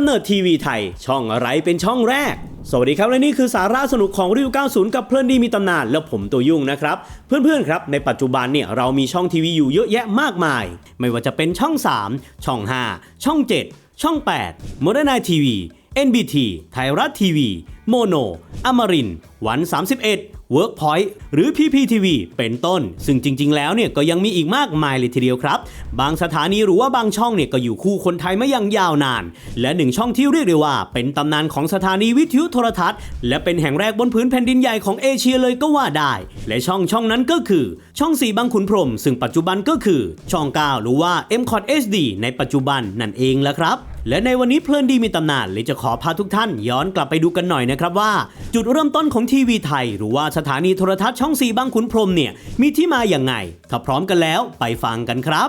ำเนิดทีวีไทย ช่องอะไรเป็นช่องแรก สวัสดีครับ และนี่คือสาระสนุกของริว90 กับเพื่อนดีมีตำนาน และผมตัวยุ่งนะครับ เพื่อนๆครับในปัจจุบันเนี่ยเรามีช่องทีวีอยู่เยอะแยะมากมาย ไม่ว่าจะเป็นช่อง 3 ช่อง 5 ช่อง 7 ช่อง 8 m o d e r n i TV NBT ไทยรัฐทีวี โมโนอมรินวัน 31 Workpoint หรือ PPTV เป็นต้น ซึ่งจริง ๆ แล้วเนี่ยก็ยังมีอีกมากมายเลยทีเดียวครับ บางสถานีหรือว่าบางช่องเนี่ยก็อยู่คู่คนไทยมาอย่างยาวนาน และหนึ่งช่องที่เรียกได้ว่า เป็นตำนานของสถานีวิทยุโทรทัศน์ และเป็นแห่งแรกบนพื้นแผ่นดินใหญ่ของเอเชียเลยก็ว่าได้ และช่องช่องนั้นก็คือ ช่อง4บางขุนพรม ซึ่งปัจจุบันก็คือ ช่อง 9 หรือว่า m c o t SD ในปัจจุบันนั่นเองละครับ และในวันนี้เพลินดีมีตำนานเลยจะขอพาทุกท่านย้อนกลับไปดูกันหน่อยนะครับว่าจุดเริ่มต้นของทีวีไทย หรือว่าสถานีโทรทัศน์ช่อง4บางขุนพรหมเนี่ยมีที่มาอย่างไง ถ้าพร้อมกันแล้วไปฟังกันครับ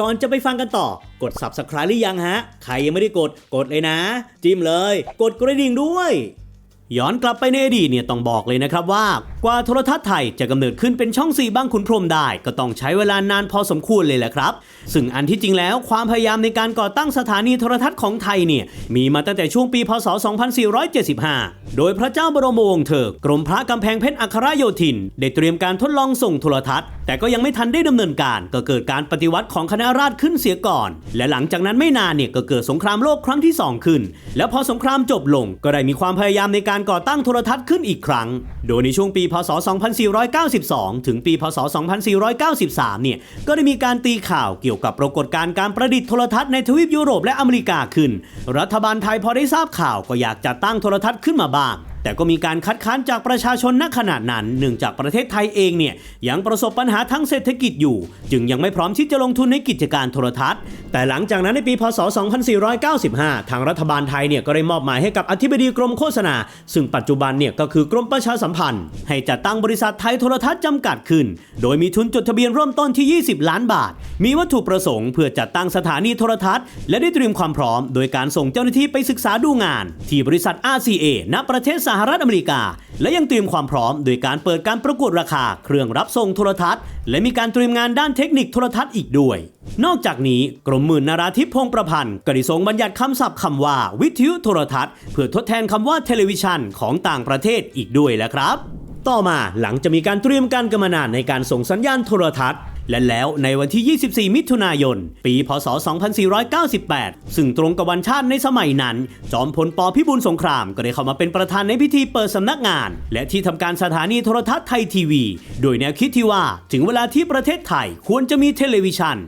ก่อนจะไปฟังกันต่อกด subscribe หรือยังฮะ ใครยังไม่ได้กดกดเลยนะ จิ้มเลย กดกระดิ่งด้วย ย้อนกลับไปในอดีตเนี่ยต้องบอกเลยนะครับว่ากว่าโทรทัศน์ไทยจะกำเนิดขึ้นเป็นช่องสี่บ้างขุนพรหมได้ ก็ต้องใช้เวลานานพอสมควรเลยแหละครับ ซึ่งอันที่จริงแล้วความพยายามในการก่อตั้งสถานีโทรทัศน์ของไทยเนี่ยมีมาตั้งแต่ช่วงปีพศ 2475 โดยพระเจ้าบรมวงศ์เถอกกรมพระกำแพงเพชรอัครโยธิน ได้เตรียมการทดลองส่งโทรทัศน์ แต่ก็ยังไม่ทันได้ดำเนินการ ก็เกิดการปฏิวัติของคณะราษฎรขึ้นเสียก่อน และหลังจากนั้นไม่นานเนี่ยก็เกิดสงครามโลกครั้งที่ 2 ขึ้น และพอสงครามจบลงก็ได้มีความพยายามในการก่อตั้งโทรทัศน์ขึ้นอีกครั้ง โดยในช่วงปีพศ 2492 ถึงปีพศ 2493 เนี่ย ก็ได้มีการตีข่าวเกี่ยวกับปรากฏการณ์การประดิษฐ์โทรทัศน์ในทวีปยุโรปและอเมริกาขึ้น รัฐบาลไทยพอได้ทราบข่าวก็อยากจะตั้งโทรทัศน์ขึ้นมาบ้าง แต่ก็มีการคัดค้านจากประชาชนณขณะนั้นเนื่องจากประเทศไทยเองเนี่ยยังประสบปัญหาทั้งเศรษฐกิจอยู่ จึงยังไม่พร้อมที่จะลงทุนในกิจการโทรทัศน์ แต่หลังจากนั้นในปีพศ 2495 ทางรัฐบาลไทยเนี่ยก็ได้มอบหมายให้กับอธิบดีกรมโฆษณา ซึ่งปัจจุบันเนี่ยก็คือกรมประชาสัมพันธ์ ให้จัดตั้งบริษัทไทยโทรทัศน์จำกัดขึ้น โดยมีทุนจดทะเบียนเริ่มต้นที่ 20 ล้านบาท มีวัตถุประสงค์เพื่อจัดตั้งสถานีโทรทัศน์ และได้เตรียมความพร้อม โดยการส่งเจ้าหน้าที่ไปศึกษาดูงาน ที่บริษัท RCA ณประเทศสหรัฐอเมริกา และยังเตรียมความพร้อมโดยการเปิดการประกวดราคาเครื่องรับส่งโทรทัศน์ และมีการเตรียมงานด้านเทคนิคโทรทัศน์อีกด้วย นอกจากนี้กรมหมื่นนาราธิปพงประพันธ์ก็ได้ทรงบัญญัติคำศัพท์คำว่าวิทยุโทรทัศน์ เพื่อทดแทนคำว่าเทเลวิชันของต่างประเทศอีกด้วยแหละครับ ต่อมาหลังจะมีการเตรียมการกำมานานในการส่งสัญญาณโทรทัศน์ และแล้วในวันที่ 24 มิถุนายน ปี พศ 2498 ซึ่งตรงกับวันชาติในสมัยนั้น จอมพลปพิบูลสงครามก็ได้เข้ามาเป็นประธานในพิธีเปิดสำนักงาน และที่ทำการสถานีโทรทัศน์ไทยทีวี โดยแนวคิดที่ว่าถึงเวลาที่ประเทศไทยควรจะมีเทเลวิชัน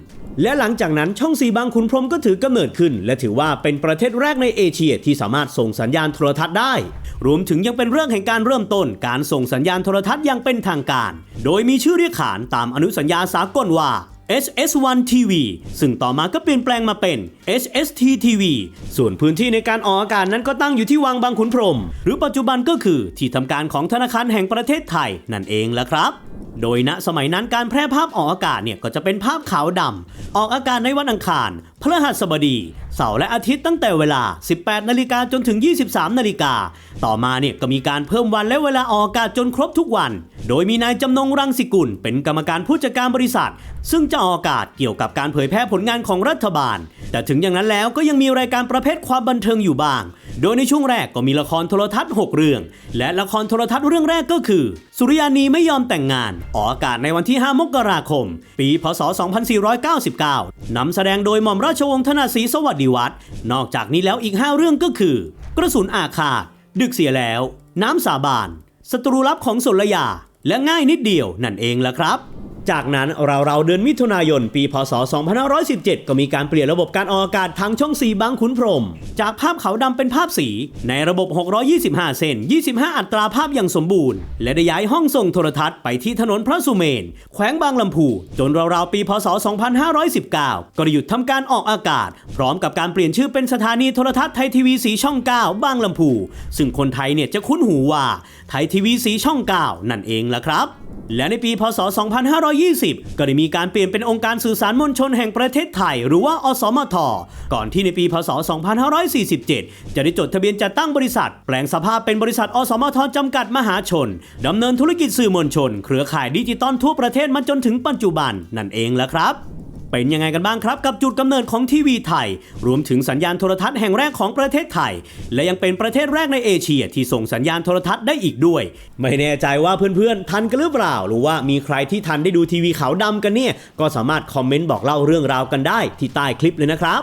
และหลังจากนั้นช่องสีบางขุนพรมก็ถือกำเนิดขึ้น และถือว่าเป็นประเทศแรกในเอเชียที่สามารถส่งสัญญาณโทรทัศน์ได้ รวมถึงยังเป็นเรื่องแห่งการเริ่มต้น การส่งสัญญาณโทรทัศน์อย่างเป็นทางการ โดยมีชื่อเรียกขานตามอนุสัญญาสากลว่า SS1 TV ซึ่งต่อมาก็เปลี่ยนแปลงมาเป็น SST TV ส่วนพื้นที่ในการออกอากาศนั้นก็ตั้งอยู่ที่วังบางขุนพรม หรือปัจจุบันก็คือที่ทำการของธนาคารแห่งประเทศไทยนั่นเองละครับ โดยณสมัยนั้นการแพร่ภาพออกอากาศเนี่ยก็จะเป็นภาพขาวดำออกอากาศในวันอังคารพฤหัสบดีเสาร์และอาทิตย์ตั้งแต่เวลา 18 นาฬิกาจนถึง 23 นาฬิกา ต่อมาเนี่ยก็มีการเพิ่มวันและเวลาออกอากาศจนครบทุกวัน โดยมีนายจำนงรังสิกุล เป็นกรรมการผู้จัดการบริษัท ซึ่งจะออกอากาศเกี่ยวกับการเผยแพร่ผลงานของรัฐบาล แต่ถึงอย่างนั้นแล้วก็ยังมีรายการประเภทความบันเทิงอยู่บ้าง โดยในช่วงแรกก็มีละครโทรทัศน์ 6 เรื่อง และละครโทรทัศน์เรื่องแรกก็คือ สุริยานีไม่ยอมแต่งงาน ออกอากาศในวันที่ 5 มกราคม ปี พศ 2499นำแสดงโดยหม่อมราชวงศ์ธนาศรีสวัสดิวัฒน์นอกจากนี้แล้วอีก 5 เรื่องก็คือ กระสุนอาฆาต ดึกเสียแล้ว น้ำสาบานศัตรูลับของสนลยา และง่ายนิดเดียวนั่นเองละครับ จากนั้นเราๆเดือนมิถุนายน ปีพศ 2517 ก็มีการเปลี่ยนระบบการออกอากาศทางช่อง 4 บางขุนพรม จากภาพขาวดำเป็นภาพสี ในระบบ 625 เซน 25 อัตราภาพอย่างสมบูรณ์ และได้ย้ายห้องส่งโทรทัศน์ไปที่ถนนพระสุเมน แขวงบางลำพู จนราวๆปีพศ 2519 ก็ได้หยุดทำการออกอากาศ พร้อมกับการเปลี่ยนชื่อเป็นสถานีโทรทัศน์ไทยทีวีสีช่อง 9 บางลำพู ซึ่งคนไทยเนี่ยจะคุ้นหูว่าไทยทีวีสีช่อง 9 นั่นเองละครับ และในปีพศ 2520 ก็ได้มีการเปลี่ยนเป็นองค์การสื่อสารมวลชนแห่งประเทศไทย หรือว่าอสมท ก่อนที่ในปีพศ 2547 จะได้จดทะเบียนจัดตั้งบริษัท แปลงสภาพเป็นบริษัท อสมทจำกัดมหาชนดำเนินธุรกิจสื่อมวลชน เครือข่ายดิจิตอลทั่วประเทศมาจนถึงปัจจุบันนั่นเองละครับ เป็นยังไงกันบ้างครับกับจุดกำเนิดของทีวีไทย รวมถึงสัญญาณโทรทัศน์แห่งแรกของประเทศไทย และยังเป็นประเทศแรกในเอเชียที่ส่งสัญญาณโทรทัศน์ได้อีกด้วย ไม่แน่ใจว่าเพื่อนๆทันกันหรือเปล่า หรือว่ามีใครที่ทันได้ดูทีวีขาวดำกันเนี่ยก็สามารถคอมเมนต์บอกเล่าเรื่องราวกันได้ที่ใต้คลิปเลยนะครับ